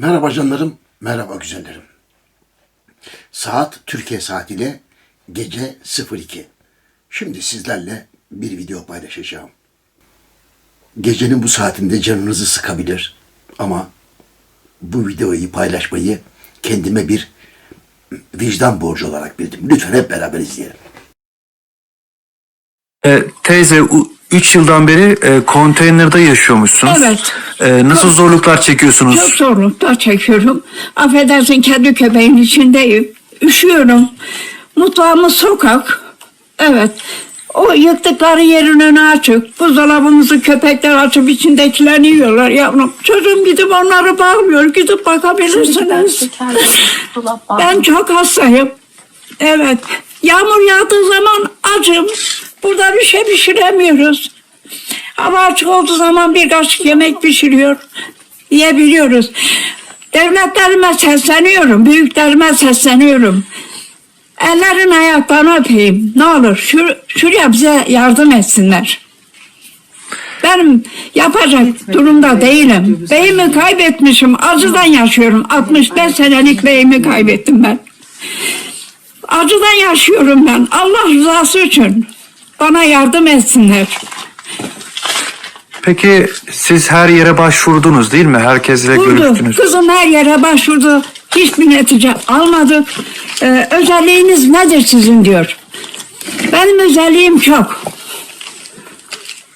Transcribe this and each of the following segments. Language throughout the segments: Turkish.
Merhaba canlarım, merhaba güzellerim. Saat Türkiye saatiyle gece 02. Şimdi sizlerle bir video paylaşacağım. Gecenin bu saatinde canınızı sıkabilir ama bu videoyu paylaşmayı kendime bir vicdan borcu olarak bildim. Lütfen hep beraber izleyelim. E, teyze 3 yıldan beri e, konteynerde yaşıyormuşsunuz. Evet. E, nasıl zorluklar çekiyorsunuz? Çok zorluklar çekiyorum. Affedersin kendi köpeğin içindeyim. Üşüyorum. Mutfağımız sokak. Evet. O yıktıkları yerin önü açık. Buzdolabımızı köpekler açıp içindekilerini yiyorlar yavrum. Çocuğum gidip onları bağlıyor. Gidip bakabilirsiniz. Ben çok hastayım. Evet. Yağmur yağdığı zaman acım. Burada bir şey pişiremiyoruz. Hava açık olduğu zaman bir kaşık yemek pişiriyor. Yiyebiliyoruz. Devletlerime sesleniyorum. Büyüklerime sesleniyorum. Ellerin ayaklarını öpeyim. Ne olur şur şuraya bize yardım etsinler. Benim yapacak durumda değilim. Beyimi kaybetmişim. Acıdan yaşıyorum. 65 senelik beyimi kaybettim ben. Acıdan yaşıyorum ben. Allah rızası için bana yardım etsinler. Peki siz her yere başvurdunuz değil mi? Herkesle Vurdu. görüştünüz. Kızım her yere başvurdu. Hiçbir netice almadık. Ee, özelliğiniz nedir sizin diyor. Benim özelliğim çok.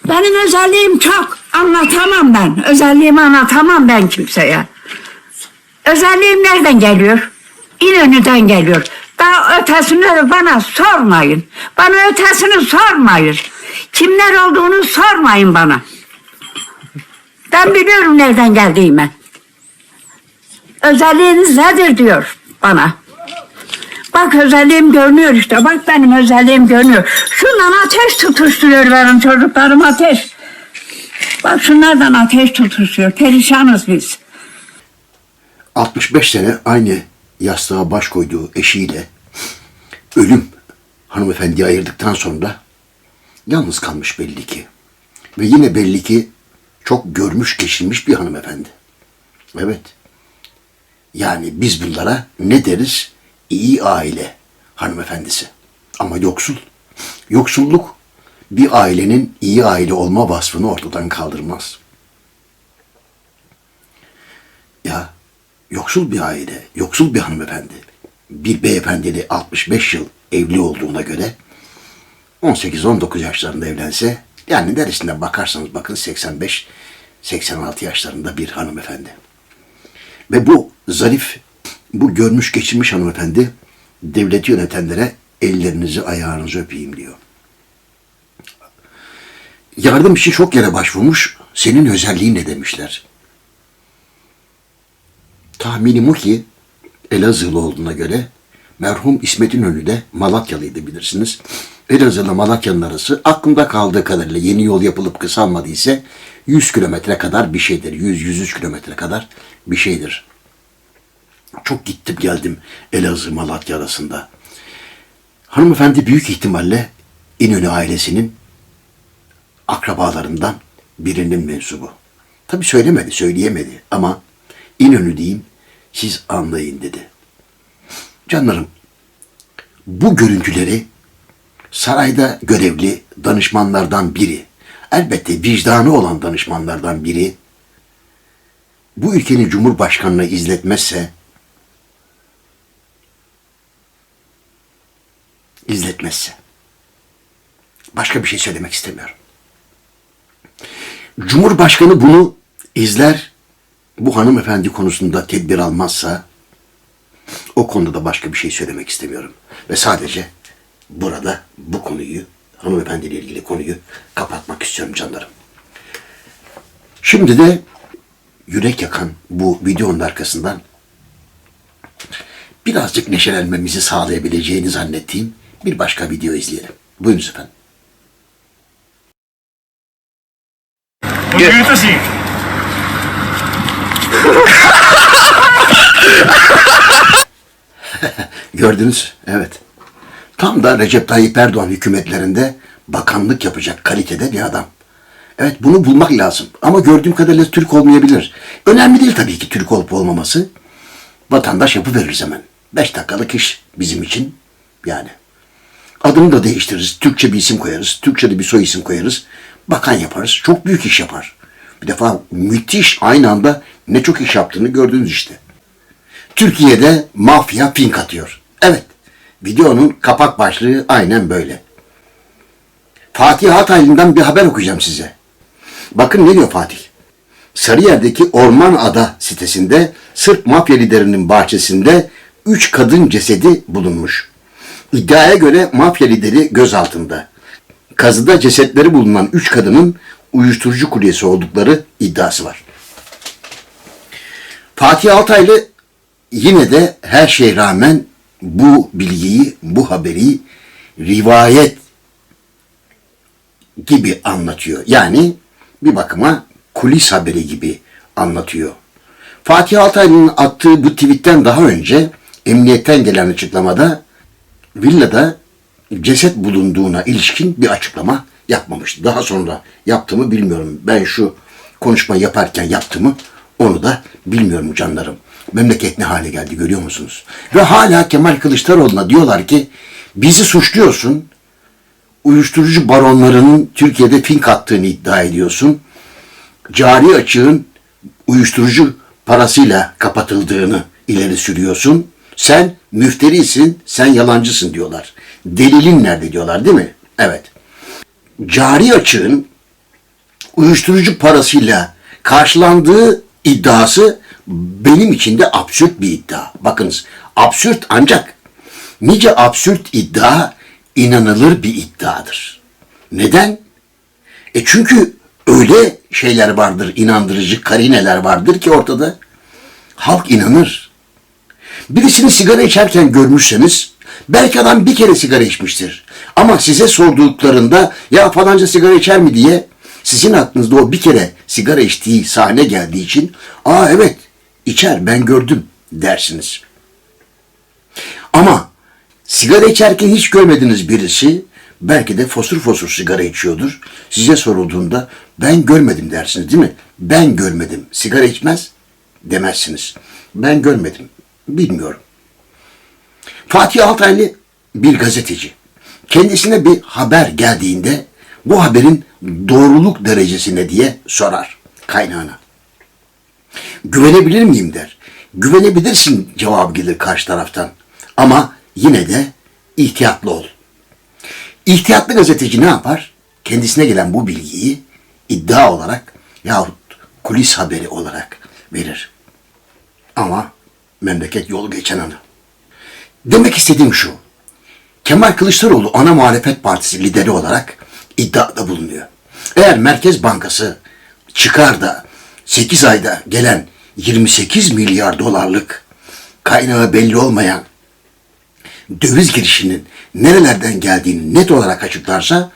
Benim özelliğim çok. Anlatamam ben. Özelliğimi anlatamam ben kimseye. Özelliğim nereden geliyor? İnönü'den geliyor. Ötesini bana sormayın. Bana ötesini sormayın. Kimler olduğunu sormayın bana. Ben biliyorum nereden geldiğimi. Özelliğiniz nedir diyor bana. Bak özelliğim görünüyor işte. Bak benim özelliğim görünüyor. Şundan ateş tutuşturuyor benim çocuklarım ateş. Bak şunlardan ateş tutuşuyor. Perişanız biz. 65 sene aynı yastığa baş koyduğu eşiyle ölüm hanımefendiyi ayırdıktan sonra yalnız kalmış belli ki. Ve yine belli ki çok görmüş geçirmiş bir hanımefendi. Evet. Yani biz bunlara ne deriz? İyi aile hanımefendisi. Ama yoksul. Yoksulluk bir ailenin iyi aile olma vasfını ortadan kaldırmaz. Ya yoksul bir aile, yoksul bir hanımefendi, bir beyefendiyle 65 yıl evli olduğuna göre 18-19 yaşlarında evlense yani neresinden bakarsanız bakın 85-86 yaşlarında bir hanımefendi. Ve bu zarif, bu görmüş geçirmiş hanımefendi devleti yönetenlere ellerinizi ayağınızı öpeyim diyor. Yardım için çok yere başvurmuş, senin özelliğin ne demişler. Tahminim o ki Elazığlı olduğuna göre merhum İsmet İnönü de Malatyalıydı bilirsiniz. Elazığ'la Malatya'nın arası aklımda kaldığı kadarıyla yeni yol yapılıp kısalmadıysa 100 kilometre kadar bir şeydir. 100-103 kilometre kadar bir şeydir. Çok gittim geldim Elazığ Malatya arasında. Hanımefendi büyük ihtimalle İnönü ailesinin akrabalarından birinin mensubu. Tabi söylemedi, söyleyemedi ama İnönü diyeyim, siz anlayın dedi. Canlarım, bu görüntüleri sarayda görevli danışmanlardan biri, elbette vicdanı olan danışmanlardan biri, bu ülkenin cumhurbaşkanına izletmezse, izletmezse, başka bir şey söylemek istemiyorum. Cumhurbaşkanı bunu izler, bu hanımefendi konusunda tedbir almazsa o konuda da başka bir şey söylemek istemiyorum. Ve sadece burada bu konuyu, hanımefendiyle ilgili konuyu kapatmak istiyorum canlarım. Şimdi de yürek yakan bu videonun arkasından birazcık neşelenmemizi sağlayabileceğini zannettiğim bir başka video izleyelim. Buyurunuz efendim. Bugün Gördünüz, evet. Tam da Recep Tayyip Erdoğan hükümetlerinde bakanlık yapacak kalitede bir adam. Evet bunu bulmak lazım. Ama gördüğüm kadarıyla Türk olmayabilir. Önemli değil tabii ki Türk olup olmaması. Vatandaş yapıveririz hemen. Beş dakikalık iş bizim için yani. Adını da değiştiririz. Türkçe bir isim koyarız. Türkçe de bir soy isim koyarız. Bakan yaparız. Çok büyük iş yapar. Bir defa müthiş aynı anda ne çok iş yaptığını gördünüz işte. Türkiye'de mafya pink atıyor. Evet. Videonun kapak başlığı aynen böyle. Fatih Hataylı'ndan bir haber okuyacağım size. Bakın ne diyor Fatih. Sarıyer'deki Orman Ada sitesinde Sırp mafya liderinin bahçesinde 3 kadın cesedi bulunmuş. İddiaya göre mafya lideri gözaltında. Kazıda cesetleri bulunan 3 kadının uyuşturucu kuryesi oldukları iddiası var. Fatih Altaylı yine de her şeye rağmen bu bilgiyi, bu haberi rivayet gibi anlatıyor. Yani bir bakıma kulis haberi gibi anlatıyor. Fatih Altaylı'nın attığı bu tweetten daha önce emniyetten gelen açıklamada villada ceset bulunduğuna ilişkin bir açıklama yapmamıştı. Daha sonra yaptığımı bilmiyorum. Ben şu konuşma yaparken yaptığımı onu da bilmiyorum canlarım. Memleket ne hale geldi görüyor musunuz? Ve hala Kemal Kılıçdaroğlu'na diyorlar ki bizi suçluyorsun. Uyuşturucu baronlarının Türkiye'de fink attığını iddia ediyorsun. Cari açığın uyuşturucu parasıyla kapatıldığını ileri sürüyorsun. Sen müfterisin, sen yalancısın diyorlar. Delilin nerede diyorlar değil mi? Evet. Cari açığın uyuşturucu parasıyla karşılandığı iddiası benim için de absürt bir iddia. Bakınız absürt ancak nice absürt iddia inanılır bir iddiadır. Neden? E çünkü öyle şeyler vardır, inandırıcı karineler vardır ki ortada. Halk inanır. Birisini sigara içerken görmüşseniz belki adam bir kere sigara içmiştir. Ama size sorduklarında ya falanca sigara içer mi diye sizin aklınızda o bir kere sigara içtiği sahne geldiği için aa evet içer ben gördüm dersiniz. Ama sigara içerken hiç görmediğiniz birisi belki de fosur fosur sigara içiyordur. Size sorulduğunda ben görmedim dersiniz değil mi? Ben görmedim. Sigara içmez demezsiniz. Ben görmedim. Bilmiyorum. Fatih Altaylı bir gazeteci. Kendisine bir haber geldiğinde bu haberin doğruluk derecesine diye sorar kaynağına. Güvenebilir miyim der. Güvenebilirsin cevabı gelir karşı taraftan. Ama yine de ihtiyatlı ol. İhtiyatlı gazeteci ne yapar? Kendisine gelen bu bilgiyi iddia olarak yahut kulis haberi olarak verir. Ama memleket yolu geçen anı. Demek istediğim şu. Kemal Kılıçdaroğlu ana muhalefet partisi lideri olarak iddiada bulunuyor. Eğer Merkez Bankası çıkar da 8 ayda gelen 28 milyar dolarlık kaynağı belli olmayan döviz girişinin nerelerden geldiğini net olarak açıklarsa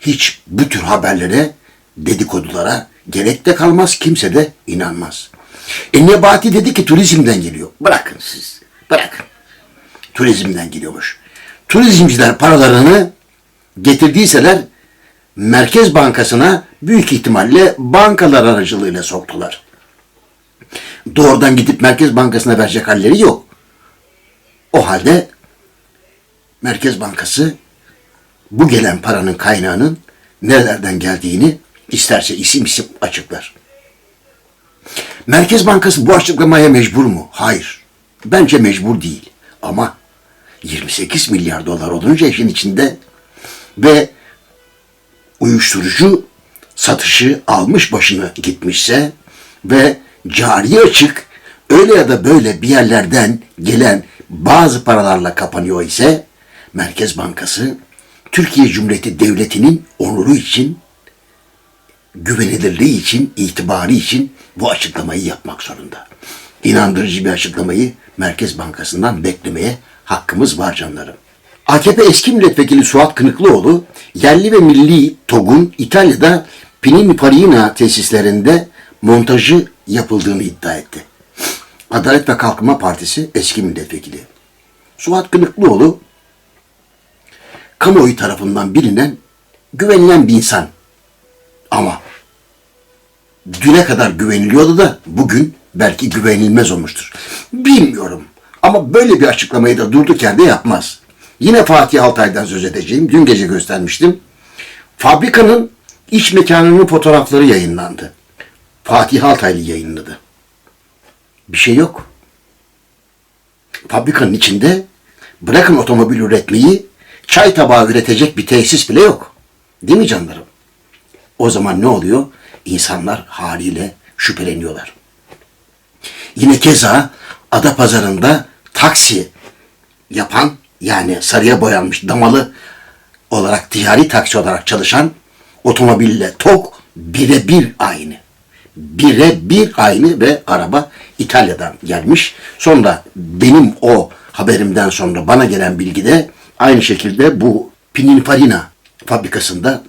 hiç bu tür haberlere, dedikodulara gerek de kalmaz, kimse de inanmaz. E Nebati dedi ki turizmden geliyor. Bırakın siz, bırakın. Turizmden geliyormuş. Turizmciler paralarını getirdiyseler Merkez Bankası'na büyük ihtimalle bankalar aracılığıyla soktular. Doğrudan gidip Merkez Bankası'na verecek halleri yok. O halde Merkez Bankası bu gelen paranın kaynağının nerelerden geldiğini isterse isim isim açıklar. Merkez Bankası bu açıklamaya mecbur mu? Hayır. Bence mecbur değil. Ama 28 milyar dolar olunca işin içinde ve uyuşturucu satışı almış başını gitmişse ve cari açık öyle ya da böyle bir yerlerden gelen bazı paralarla kapanıyor ise Merkez Bankası Türkiye Cumhuriyeti Devleti'nin onuru için, güvenilirliği için, itibarı için bu açıklamayı yapmak zorunda. İnandırıcı bir açıklamayı Merkez Bankası'ndan beklemeye hakkımız var canlarım. AKP eski milletvekili Suat Kınıklıoğlu, yerli ve milli TOG'un İtalya'da Pininfarina tesislerinde montajı yapıldığını iddia etti. Adalet ve Kalkınma Partisi eski milletvekili. Suat Kınıklıoğlu, kamuoyu tarafından bilinen, güvenilen bir insan. Ama düne kadar güveniliyordu da bugün belki güvenilmez olmuştur. Bilmiyorum. Ama böyle bir açıklamayı da durduk yerde yapmaz. Yine Fatih Altay'dan söz edeceğim. Dün gece göstermiştim. Fabrikanın iç mekanının fotoğrafları yayınlandı. Fatih Altaylı yayınladı. Bir şey yok. Fabrikanın içinde bırakın otomobil üretmeyi çay tabağı üretecek bir tesis bile yok. Değil mi canlarım? O zaman ne oluyor? İnsanlar haliyle şüpheleniyorlar. Yine keza ada pazarında taksi yapan yani sarıya boyanmış damalı olarak ticari taksi olarak çalışan otomobille TOK birebir aynı. Birebir aynı ve araba İtalya'dan gelmiş. Sonra benim o haberimden sonra bana gelen bilgide aynı şekilde bu Pininfarina fabrikasında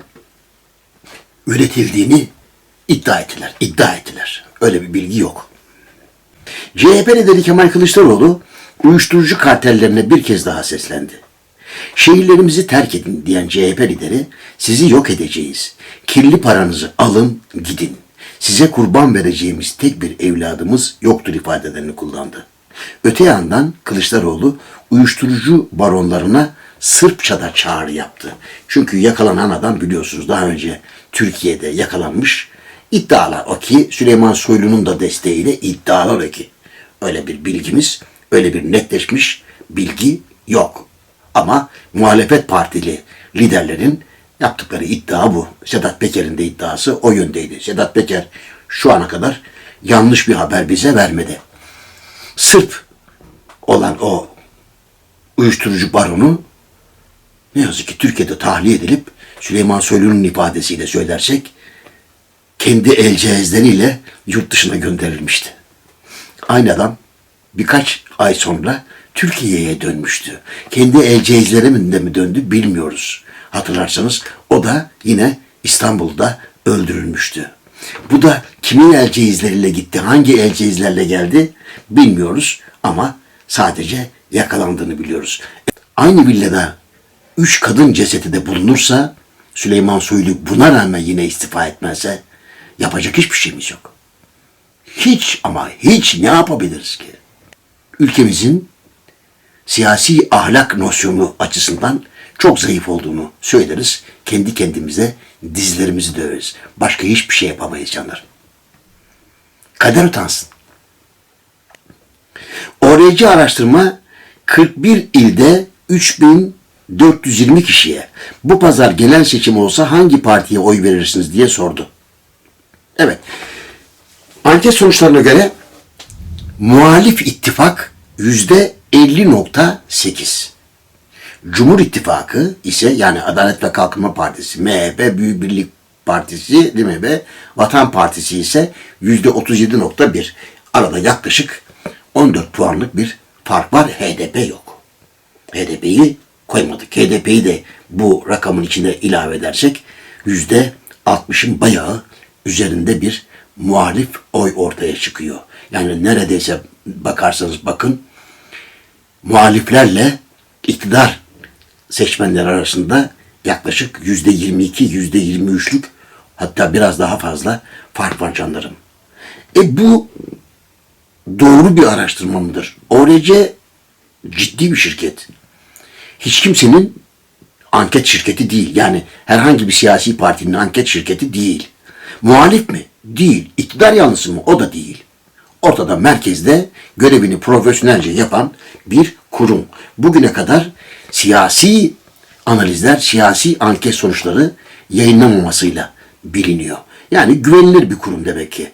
üretildiğini iddia ettiler. İddia ettiler. Öyle bir bilgi yok. CHP lideri Kemal Kılıçdaroğlu uyuşturucu kartellerine bir kez daha seslendi. Şehirlerimizi terk edin diyen CHP lideri sizi yok edeceğiz. Kirli paranızı alın gidin. Size kurban vereceğimiz tek bir evladımız yoktur ifadelerini kullandı. Öte yandan Kılıçdaroğlu uyuşturucu baronlarına Sırpça'da çağrı yaptı. Çünkü yakalanan adam biliyorsunuz daha önce Türkiye'de yakalanmış. İddialar o ki Süleyman Soylu'nun da desteğiyle iddialar o ki. Öyle bir bilgimiz, öyle bir netleşmiş bilgi yok. Ama muhalefet partili liderlerin yaptıkları iddia bu. Sedat Peker'in de iddiası o yöndeydi. Sedat Peker şu ana kadar yanlış bir haber bize vermedi. Sırp olan o uyuşturucu baronu ne yazık ki Türkiye'de tahliye edilip Süleyman Soylu'nun ifadesiyle söylersek kendi el cihazlarıyla yurt dışına gönderilmişti. Aynı adam birkaç ay sonra Türkiye'ye dönmüştü. Kendi el cihazlarıyla mi döndü bilmiyoruz. Hatırlarsanız o da yine İstanbul'da öldürülmüştü. Bu da kimin el cihazlarıyla gitti, hangi el cihazlarla geldi bilmiyoruz ama sadece yakalandığını biliyoruz. Aynı villada üç kadın cesedi de bulunursa Süleyman Soylu buna rağmen yine istifa etmezse yapacak hiçbir şeyimiz yok. Hiç ama hiç ne yapabiliriz ki? Ülkemizin siyasi ahlak nosyonu açısından çok zayıf olduğunu söyleriz. Kendi kendimize dizlerimizi döveriz. Başka hiçbir şey yapamayız canlar. Kader utansın. ORC araştırma 41 ilde 3420 kişiye bu pazar genel seçim olsa hangi partiye oy verirsiniz diye sordu. Evet. Anket sonuçlarına göre muhalif ittifak yüzde 50.8. Cumhur İttifakı ise yani Adalet ve Kalkınma Partisi, MHP, Büyük Birlik Partisi değil mi ve Vatan Partisi ise yüzde 37.1. Arada yaklaşık 14 puanlık bir fark var. HDP yok. HDP'yi koymadık. HDP'yi de bu rakamın içine ilave edersek yüzde 60'ın bayağı üzerinde bir muhalif oy ortaya çıkıyor. Yani neredeyse bakarsanız bakın muhaliflerle iktidar seçmenler arasında yaklaşık yüzde 22, yüzde 23'lük hatta biraz daha fazla fark var canlarım. E bu doğru bir araştırma mıdır? ORC ciddi bir şirket. Hiç kimsenin anket şirketi değil. Yani herhangi bir siyasi partinin anket şirketi değil. Muhalif mi? Değil. İktidar yanlısı mı? O da değil. Ortada merkezde görevini profesyonelce yapan bir kurum. Bugüne kadar siyasi analizler, siyasi anket sonuçları yayınlamamasıyla biliniyor. Yani güvenilir bir kurum demek ki.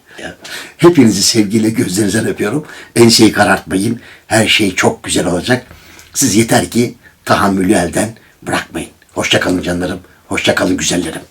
Hepinizi sevgiyle gözlerinizden öpüyorum. Enseyi karartmayın. Her şey çok güzel olacak. Siz yeter ki tahammülü elden bırakmayın. Hoşça kalın canlarım. Hoşça kalın güzellerim.